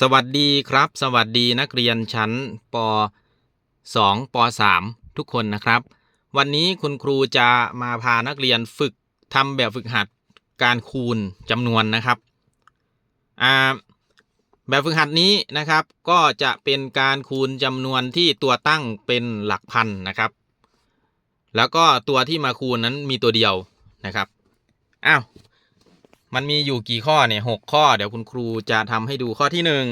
สวัสดีครับ สวัสดีนักเรียนชั้นป 2 ป 3 ทุกคนนะครับ วันนี้คุณครูจะมาพานักเรียนฝึกทำแบบฝึกหัดการคูณจำนวนนะครับแบบฝึกหัดนี้นะครับก็จะเป็นการคูณจำนวนที่ตัวตั้งเป็นหลักพันนะครับ แล้วก็ตัวที่มาคูณนั้นมีตัวเดียวนะครับอ้าว มันมีอยู่กี่ข้อเนี่ยหกข้อ เดี๋ยวคุณครูจะทำให้ดูข้อที่หนึ่ง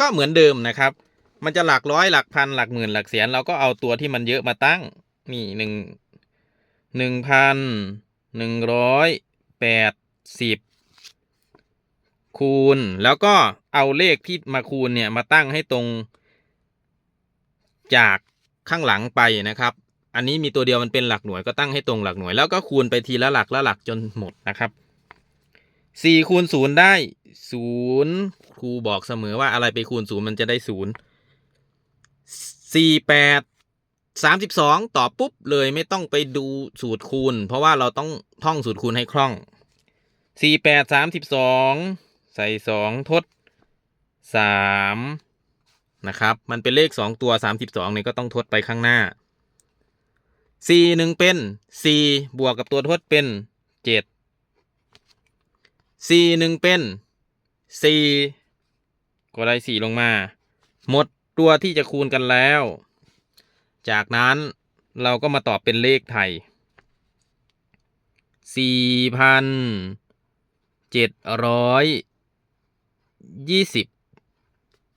ก็เหมือนเดิมนะครับ มันจะหลักร้อยหลักพันหลักหมื่นหลักแสนเราก็เอาตัวที่มันเยอะมาตั้งนี่หนึ่งหนึ่งพันหนึ่งร้อยแปดสิบคูณ แล้วก็เอาเลขที่มาคูณเนี่ยมาตั้งให้ตรง จากข้างหลังไปนะครับ อันนี้มีตัวเดียวมันเป็นหลักหน่วยก็ตั้งให้ตรงหลักหน่วย แล้วก็คูณไปทีละหลักละหลักจนหมดนะครับ สี่คูณศูนย์ได้ศูนย์ครูบอกเสมอว่าอะไรไปคูณศูนย์มันจะได้ศูนย์สี่แปดสามสิบสองตอบปุ๊บเลยไม่ต้องไปดูสูตรคูณ เพราะว่าเราต้องท่องสูตรคูณให้คล่องสี่แปดสามสิบสองใส่สองทดสามนะครับมันเป็นเลขสองตัวสามสิบสองเนี่ยก็ต้องทดไปข้างหน้าสี่หนึ่งเป็นสี่บวกกับตัวทดเป็นเจ็ด สี่หนึ่งเป็นสี่ก็ได้สี่ลงมา หมดตัวที่จะคูณกันแล้ว จากนั้นเราก็มาตอบเป็นเลขไทยสี่พันเจ็ดร้อยยี่สิบ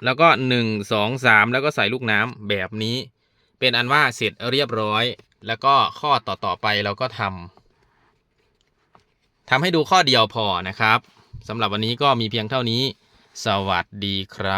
แล้วก็หนึ่งสองสามแล้วก็ใส่ลูกน้ำแบบนี้ เป็นอันว่าเสร็จเรียบร้อย แล้วก็ข้อต่อๆไปเราก็ทำ ทำให้ดูข้อเดียวพอนะครับสำหรับวันนี้ก็มีเพียงเท่านี้ สวัสดีครับ